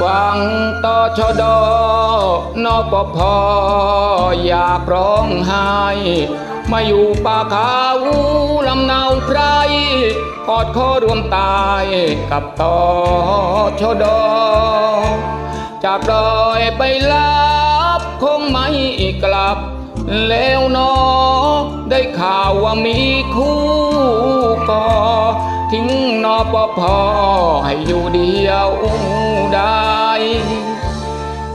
ฟังต่อชดนปพอยากร้องไห้มาอยู่ป่าเขาลำนาวไพรกอดคอรวมตายกับต่อชดจากดอยไปลับคงไม่กลับ แล้วนอได้ข่าวว่ามีคู่ก่อทิ้งนอปพอให้อยู่เดียวได้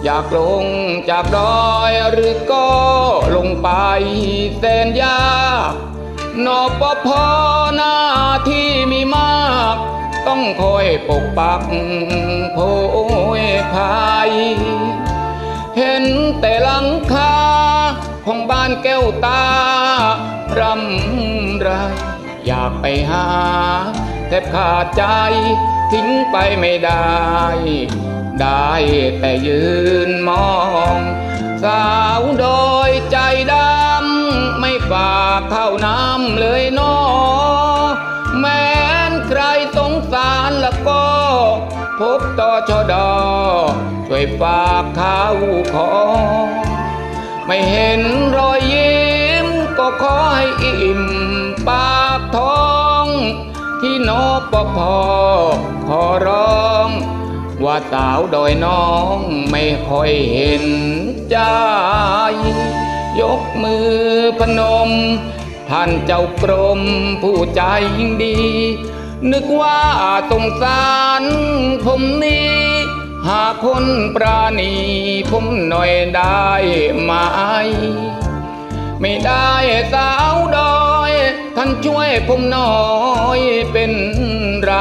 อยากลงจากดอยหรือก็ลงไปแสนยากนอปพอหน้าที่มีมาก ต้องคอยปกปักโพยภายเห็นแต่หลังคาของบ้านแก้วตารำไรอยากไปหา แทบขาดใจทิ้งไปไม่ได้ ได้แต่ยืนมอง สาวโดยใจดำ ไม่ฝากเข้าน้ำเลยนอแม้นใครสงสารแล้วก็ พบต่อชดอช่วยฝากเข้าของไม่เห็นรอยยิ้ม ก็ขอให้อิ่มปากท้อง ที่นปพขอร้องว่า สาวดอยน้องไม่ค่อยเห็นใจยกมือพนม ท่านเจ้ากรมผู้ใจยิ่งดี นึกว่าสงสารผมนี้ หาคนปราณีผมหน่อยได้ไหมไม่ได้สาวดอย ท่านช่วยผมหน่อยเป็นไร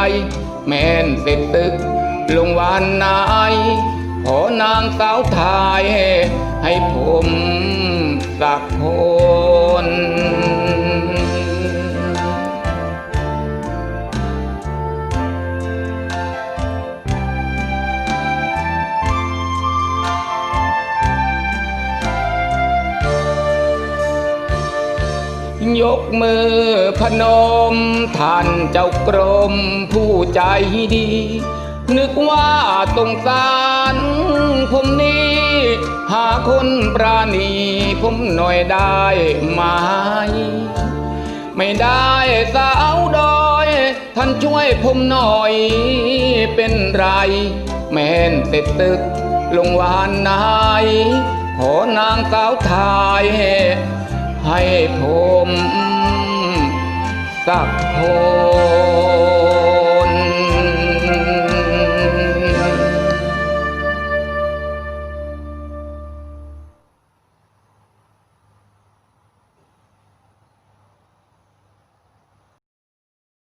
แม่นเสร็จตึก ลงวันไหนขอนางสาวไทยให้ผมสักคนยกมือพนมท่านเจ้ากรมผู้ใจดี นึกว่าสงสารผมนี้ หาคนปราณีผมหน่อยได้ไหมไม่ได้สาวดอย ท่านช่วยผมหน่อย เป็นไร แม่นเสร็จตึก ลงวานนายขอนางสาวไทยให้ผมสักคน